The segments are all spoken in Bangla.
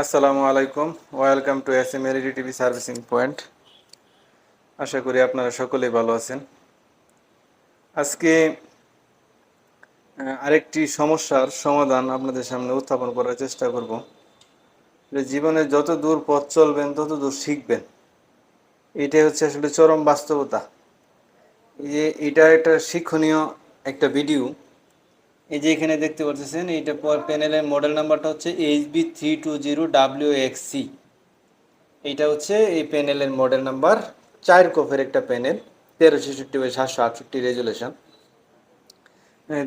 আসসালামু আলাইকুম। Welcome to S M LED TV servicing point আশা করি আপনারা সকলেই ভালো আছেন। আজকে আরেকটি সমস্যার সমাধান আপনাদের সামনে উত্থাপন করার চেষ্টা করব। জীবনে যত দূর পথ চলবেন, তত দূর শিখবেন। এটাই হচ্ছে আসলে চরম বাস্তবতা। এই যে এটা একটা শিক্ষণীয় একটা ভিডিও এই যে এখানে দেখতে পাচ্ছেন, এইটা প্যানেলের মডেল নাম্বারটা হচ্ছে H B three two zero W X C এইটা হচ্ছে এই প্যানেলের মডেল নাম্বার চার কফের একটা প্যানেল, তেরো ছেষট্টি বাই সাতশো আটষট্টি রেজুলেশন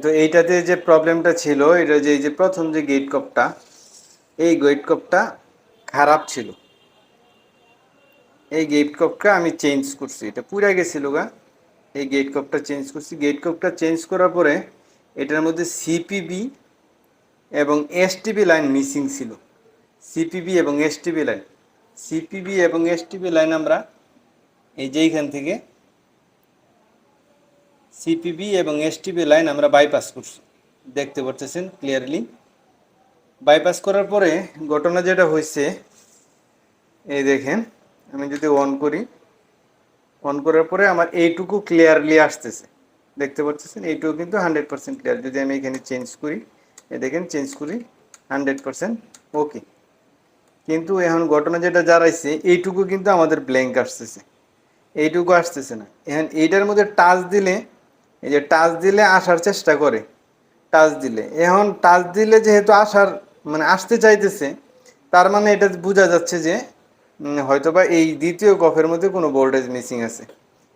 তো এইটাতে যে প্রবলেমটা ছিল, এটা যে, এই যে প্রথম যে গেট কপটা এই গেট কপটা খারাপ ছিল। এই গেট কপটা আমি চেঞ্জ করছি। এটা পুরা গেছিল গা। এই গেট কপটা চেঞ্জ করছি। গেট কপটা চেঞ্জ করার পরে এটার মধ্যে সিপিবি এবং এসটিবি লাইন মিসিং ছিল। সিপিবি এবং এসটিবি লাইন। সিপিবি এবং এসটিবি লাইন আমরা এই যে এইখান থেকে সিপিবি এবং এসটিবি লাইন আমরা বাইপাস করছি। দেখতে পারতেছেন ক্লিয়ারলি বাইপাস করার পরে ঘটনা যেটা হয়েছে, এই দেখেন, আমি যদি অন করি অন করার পরে আমার এইটুকু ক্লিয়ারলি আসতেছে। দেখতে পাচ্ছেন এইটুকু কিন্তু হান্ড্রেড পার্সেন্ট ক্লিয়ার যদি আমি এখানে চেঞ্জ করি, এ দেখেন চেঞ্জ করি হান্ড্রেড পার্সেন্ট ওকে কিন্তু এখন ঘটনা যেটা জারাইছে এইটুকু কিন্তু আমাদের ব্ল্যাঙ্ক আসতেছে। এইটুকু আসতেছে না। এখন এইটার মধ্যে টাচ দিলে, এই যে টাচ দিলে আসার চেষ্টা করে। টাচ দিলে। এখন টাচ দিলে যেহেতু আসার মানে আসতে চাইতেছে, তার মানে এটা বোঝা যাচ্ছে যে হয়তোবা এই দ্বিতীয় কফের মধ্যে কোনো ভোল্টেজ মিসিং আছে।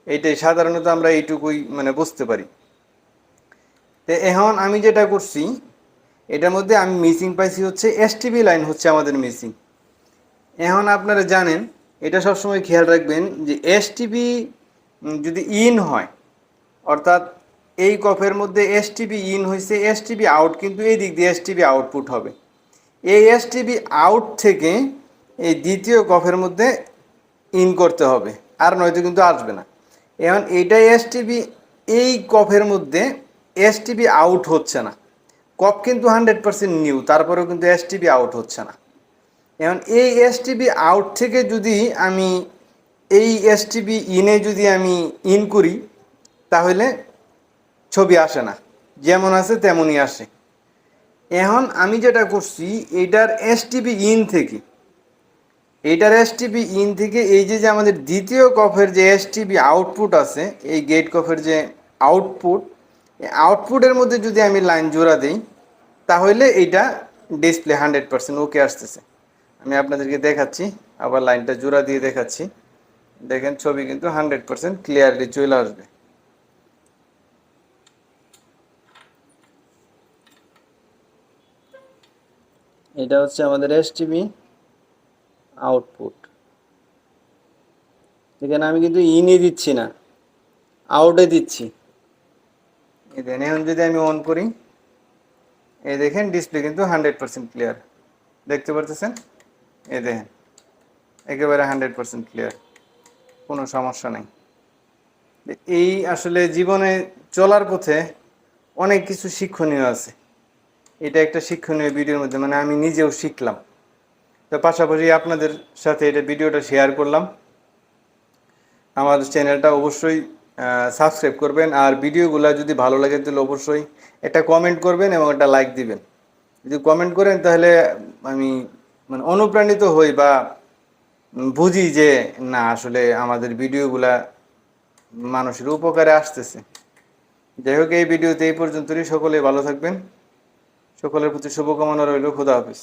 এইটাই সাধারণত আমরা এইটুকুই মানে বুঝতে পারি। তো এখন আমি যেটা করছি, এটার মধ্যে আমি মিসিং পাইছি হচ্ছে এসটিবি লাইন হচ্ছে আমাদের মিসিং এখন আপনারা জানেন, এটা সবসময় খেয়াল রাখবেন যে এসটিবি যদি ইন হয়, অর্থাৎ এই কফের মধ্যে এসটিবি ইন হয়েছে এসটিবি আউট কিন্তু এই দিক দিয়ে এসটিবি আউটপুট হবে। এই এসটিবি আউট থেকে এই দ্বিতীয় কফের মধ্যে ইন করতে হবে, আর নয়তো কিন্তু আসবে না। এখন এইটাই এসটিবি এই কফের মধ্যে এসটিবি আউট হচ্ছে না। কফ কিন্তু হান্ড্রেড পার্সেন্ট নিউ তারপরেও কিন্তু এসটিবি আউট হচ্ছে না। এখন এই এসটিবি আউট থেকে যদি আমি এই এসটিবি ইনে যদি আমি ইন করি, তাহলে ছবি আসে না। যেমন আছে তেমনই আসে। এখন আমি যেটা করছি এইটার এসটিবি ইন থেকে এইটার এসটিবি ইন থেকে এই যে যে আমাদের দ্বিতীয় কফের যে এসটিবি আউটপুট আছে, এই গেট কফের যে আউটপুট আউটপুটের মধ্যে যদি আমি লাইন জোড়া দিই, তাহলে এইটা ডিসপ্লে হান্ড্রেড পার্সেন্ট ওকে আসতেছে। আমি আপনাদেরকে দেখাচ্ছি, আবার লাইনটা জোড়া দিয়ে দেখাচ্ছি। দেখেন ছবি কিন্তু হান্ড্রেড পার্সেন্ট ক্লিয়ারলি চলে আসবে। এটা হচ্ছে আমাদের এসটিবি আউটপুট এখানে আমি কিন্তু ইনে দিচ্ছি না আউটে দিচ্ছি। এখন যদি আমি অন করি, এই দেখেন ডিসপ্লে কিন্তু হান্ড্রেড পার্সেন্ট ক্লিয়ার দেখতে পারতেছেন? এই দেখেন, একেবারে হান্ড্রেড পার্সেন্ট ক্লিয়ার কোনো সমস্যা নেই। এই আসলে জীবনে চলার পথে অনেক কিছু শিক্ষণীয় আছে। এটা একটা শিক্ষণীয় ভিডিওর মধ্যে মানে আমি নিজেও শিখলাম। তো পাশাপাশি আপনাদের সাথে এটা ভিডিওটা শেয়ার করলাম। আমার চ্যানেলটা অবশ্যই সাবস্ক্রাইব করবেন। আর ভিডিওগুলো যদি ভালো লাগে, তাহলে অবশ্যই একটা কমেন্ট করবেন এবং একটা লাইক দিবেন। যদি কমেন্ট করেন, তাহলে আমি মানে অনুপ্রাণিত হই বা বুঝি যে, না, আসলে আমাদের ভিডিওগুলা মানুষের উপকারে আসতেছে। যাই হোক, এই ভিডিওতে এই পর্যন্তই। সকলে ভালো থাকবেন। সকলের প্রতি শুভকামনা রইল। খুদা হাফিজ।